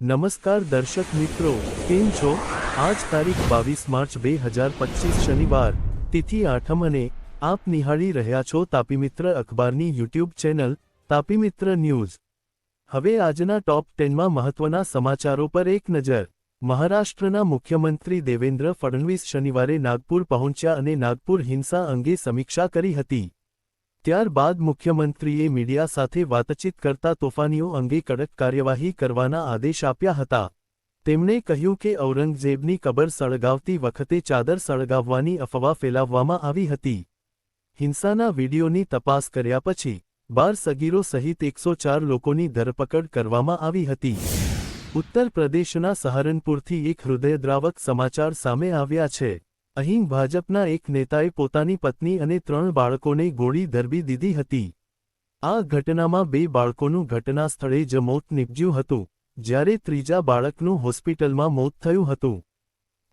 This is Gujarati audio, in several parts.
નમસ્કાર દર્શક મિત્રો, કેમ છો? આજ તારીખ બાવીસ માર્ચ બે હજાર પચીસ શનિવાર, તિથિ આઠમ અને આપ નિહાળી રહ્યા છો તાપીમિત્ર અખબારની યુટ્યુબ ચેનલ તાપીમિત્ર ન્યૂઝ. હવે આજના ટોપ ટેનમાં મહત્વના સમાચારો પર એક નજર. મહારાષ્ટ્રના મુખ્યમંત્રી દેવેન્દ્ર ફડણવીસ શનિવારે નાગપુર પહોંચ્યા અને નાગપુર હિંસા અંગે સમીક્ષા કરી હતી. ત્યારબાદ મુખ્યમંત્રીએ મીડિયા સાથે વાતચીત કરતા તોફાનીઓ અંગે કડક કાર્યવાહી કરવાના આદેશ આપ્યા હતા. તેમણે કહ્યું કે ઔરંગઝેબની કબર સળગાવતી વખતે ચાદર સળગાવવાની અફવા ફેલાવવામાં આવી હતી. હિંસાના વીડિયોની તપાસ કર્યા પછી, બાર સગીરો સહિત એકસો ચાર લોકોની ધરપકડ કરવામાં આવી હતી. ઉત્તર પ્રદેશના સહારનપુરથી એક હૃદયદ્રાવક સમાચાર સામે આવ્યા છે. અહીં ભાજપના એક નેતાએ પોતાની પત્ની અને ત્રણ બાળકોને ગોળી ધરબી દીધી હતી. આ ઘટનામાં બે બાળકોનું ઘટના સ્થળે જ મોત નીપજ્યું હતું, જ્યારે ત્રીજા બાળકનું હોસ્પિટલમાં મોત થયું હતું.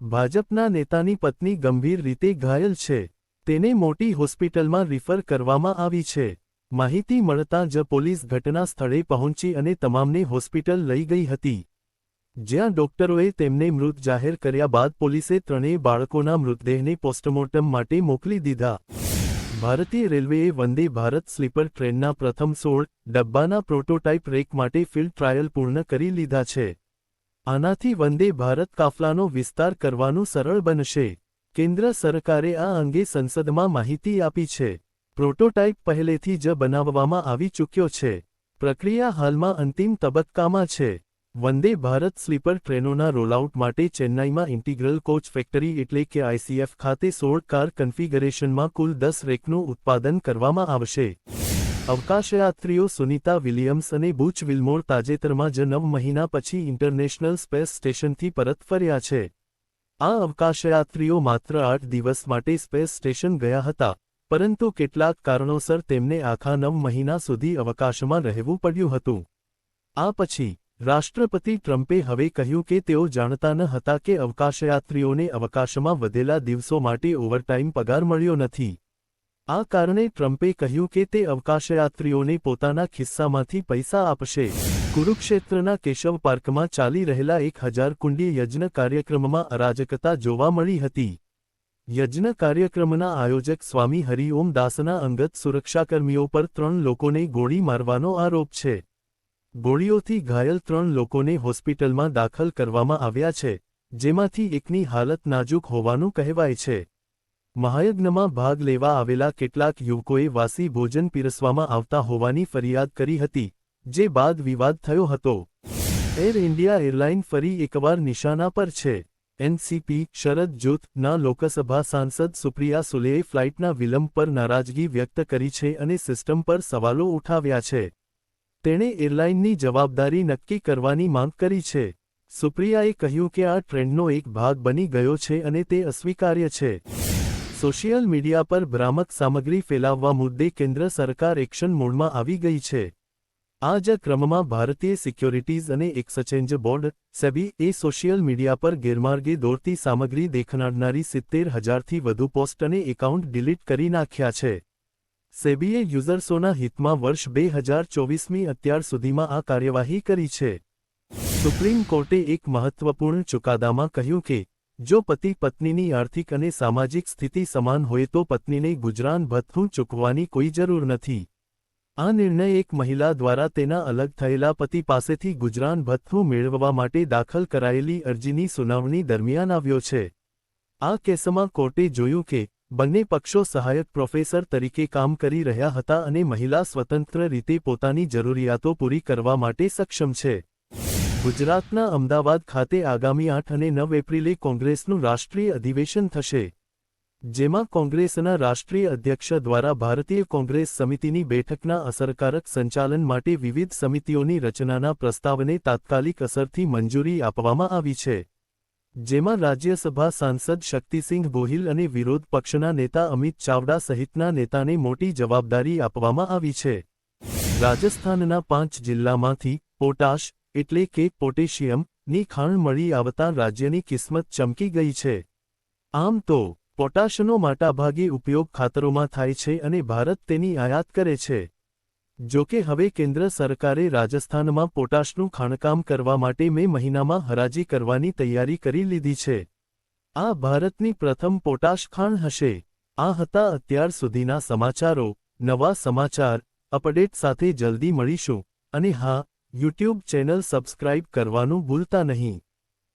ભાજપના નેતાની પત્ની ગંભીર રીતે ઘાયલ છે, તેને મોટી હોસ્પિટલમાં રિફર કરવામાં આવી છે. માહિતી મળતા જ પોલીસ ઘટના સ્થળે પહોંચી અને તમામને હોસ્પિટલ લઈ ગઈ હતી. જ્યાં ડોક્ટરોએ તેમને મૃત જાહેર કર્યા બાદ પોલીસે ત્રણેય બાળકોના મૃતદેહને પોસ્ટમોર્ટમ માટે મોકલી દીધા. ભારતીય રેલવેએ વંદે ભારત સ્લીપર ટ્રેનના પ્રથમ સોળ ડબ્બાના પ્રોટોટાઇપ રેક માટે ફિલ્ડ ટ્રાયલ પૂર્ણ કરી લીધા છે. આનાથી વંદે ભારત કાફલાનો વિસ્તાર કરવાનું સરળ બનશે. કેન્દ્ર સરકારે આ અંગે સંસદમાં માહિતી આપી છે. પ્રોટોટાઇપ પહેલેથી જ બનાવવામાં આવી ચૂક્યો છે. પ્રક્રિયા હાલમાં અંતિમ તબક્કામાં છે. વંદે ભારત સ્લીપર ટ્રેનોના રોલઆઉટ માટે ચેન્નાઈમાં ઇન્ટિગ્રલ કોચ ફેક્ટરી એટલે કે આઈસીએફ ખાતે સોળ કાર કન્ફિગરેશનમાં કુલ દસ રેકનું ઉત્પાદન કરવામાં આવશે. અવકાશયાત્રીઓ સુનિતા વિલિયમ્સ અને બુચ વિલમોર તાજેતરમાં જ નવ મહિના પછી ઇન્ટરનેશનલ સ્પેસ સ્ટેશનથી પરત ફર્યા છે. આ અવકાશયાત્રીઓ માત્ર આઠ દિવસ માટે સ્પેસ સ્ટેશન ગયા હતા, પરંતુ કેટલાક કારણોસર તેમને આખા નવ મહિના સુધી અવકાશમાં રહેવું પડ્યું હતું. આ પછી રાષ્ટ્રપતિ ટ્રમ્પે હવે કહ્યું કે તેઓ જાણતા ન હતા કે અવકાશયાત્રીઓને અવકાશમાં વધેલા દિવસો માટે ઓવરટાઇમ પગાર મળ્યો નથી. આ કારણે ટ્રમ્પે કહ્યું કે તે અવકાશયાત્રીઓને પોતાના ખિસ્સામાંથી પૈસા આપશે. કુરુક્ષેત્રના કેશવ પાર્કમાં ચાલી રહેલા એક હજાર કુંડી યજ્ઞ કાર્યક્રમમાં અરાજકતા જોવા મળી હતી. યજ્ઞ કાર્યક્રમના આયોજક સ્વામી હરિઓમ દાસના અંગત સુરક્ષાકર્મીઓ પર ત્રણ લોકોને ગોળી મારવાનો આરોપ છે. ગોળીઓથી ઘાયલ ત્રણ લોકોને હોસ્પિટલમાં દાખલ કરવામાં આવ્યા છે, જેમાંથી એકની હાલત નાજુક હોવાનું કહેવાય છે. મહાયજ્ઞમાં ભાગ લેવા આવેલા કેટલાક યુવકોએ વાસી ભોજન પીરસવામાં આવતા હોવાની ફરિયાદ કરી હતી, જે બાદ વિવાદ થયો હતો. એર ઇન્ડિયા એરલાઇન ફરી એકવાર નિશાના પર છે. એનસીપી શરદ જૂથના લોકસભા સાંસદ સુપ્રિયા સુલેએ ફ્લાઇટના વિલંબ પર નારાજગી વ્યક્ત કરી છે અને સિસ્ટમ પર સવાલો ઉઠાવ્યા છે. તેણે એરલાઇનની જવાબદારી નક્કી કરવાની માંગ કરી છે. સુપ્રિયાએ કહ્યું કે આ ટ્રેન્ડનો એક ભાગ બની ગયો છે અને તે અસ્વીકાર્ય છે. સોશિયલ મીડિયા પર ભ્રામક સામગ્રી ફેલાવવા મુદ્દે કેન્દ્ર સરકાર એક્શન મોડમાં આવી ગઈ છે. આ જ ક્રમમાં ભારતીય સિક્યોરિટીઝ અને એક્સચેન્જ બોર્ડ, સેબી, એ સોશિયલ મીડિયા પર ગેરમાર્ગે દોરતી સામગ્રી દેખનારનારી સિત્તેર હજારથી વધુ પોસ્ટ અને એકાઉન્ટ ડિલીટ કરી નાખ્યા છે. સેબીએ યુઝર્સોના હિતમાં વર્ષ બે હજાર ચોવીસમી અત્યાર સુધીમાં આ કાર્યવાહી કરી છે. સુપ્રીમ કોર્ટે એક મહત્વપૂર્ણ ચુકાદામાં કહ્યું કે, જો પતિ પત્નીની આર્થિક અને સામાજિક સ્થિતિ સમાન હોય તો પત્નીને ગુજરાન ભથ્થું ચૂકવવાની કોઈ જરૂર નથી. આ નિર્ણય એક મહિલા દ્વારા તેના અલગ થયેલા પતિ પાસેથી ગુજરાન ભથ્થું મેળવવા માટે દાખલ કરાયેલી અરજીની સુનાવણી દરમિયાન આવ્યો છે. આ કેસમાં કોર્ટે જોયું કે બંને પક્ષો સહાયક પ્રોફેસર તરીકે કામ કરી રહ્યા હતા અને મહિલા સ્વતંત્ર રીતે પોતાની જરૂરિયાતો પૂરી કરવા માટે સક્ષમ છે. ગુજરાતના અમદાવાદ ખાતે આગામી આઠ અને નવ એપ્રિલે કોંગ્રેસનું રાષ્ટ્રીય અધિવેશન થશે. જેમાં કોંગ્રેસના રાષ્ટ્રીય અધ્યક્ષ દ્વારા ભારતીય કોંગ્રેસ સમિતિની બેઠકના અસરકારક સંચાલન માટે વિવિધ સમિતિઓની રચનાના પ્રસ્તાવને તાત્કાલિક અસરથી મંજૂરી આપવામાં આવી છે. જેમાં રાજ્યસભા સાંસદ શક્તિસિંહ ગોહિલ અને વિરોધ પક્ષના નેતા અમિત ચાવડા સહિતના નેતાને મોટી જવાબદારી આપવામાં આવી છે. રાજસ્થાનના પાંચ જિલ્લામાંથી પોટાશ એટલે કે પોટેશિયમની ખાણ મળી આવતા રાજ્યની કિસ્મત ચમકી ગઈ છે. આમ તો પોટાશનો મોટાભાગે ઉપયોગ ખાતરોમાં થાય છે અને ભારત તેની આયાત કરે છે. જો કે હવે કેન્દ્ર સરકારે રાજસ્થાનમાં પોટાશનું ખાણકામ કરવા માટે મે મહિનામાં હરાજી કરવાની તૈયારી કરી લીધી છે. આ ભારતની પ્રથમ પોટાશ ખાણ હશે. આ હતા અત્યાર સુધીના સમાચારો. નવા સમાચાર, અપડેટ સાથે જલ્દી મળીશું. અને હા, યુટ્યુબ ચેનલ સબસ્ક્રાઇબ કરવાનું ભૂલતા નહીં.